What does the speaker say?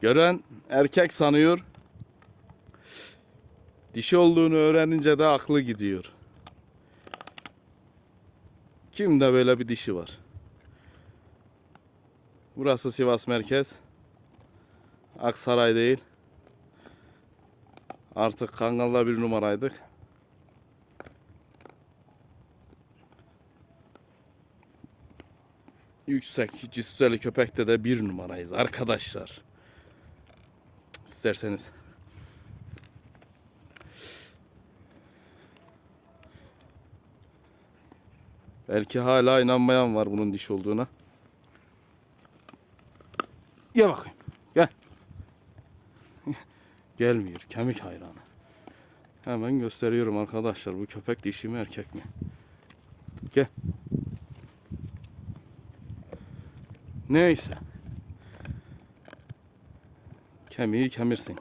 Gören erkek sanıyor. Dişi olduğunu öğrenince de aklı gidiyor. Kimde böyle bir dişi var? Burası Sivas merkez. Aksaray değil. Artık Kangal'da bir numaraydık. Yüksek cüsseli köpekte de bir numarayız arkadaşlar. İsterseniz. Belki hala inanmayan var bunun diş olduğuna. Gel bakayım. Gel. Gelmiyor. Kemik hayranı. Hemen gösteriyorum arkadaşlar. Bu köpek dişi mi erkek mi? Gel. Neyse. Kemiği kemirsin.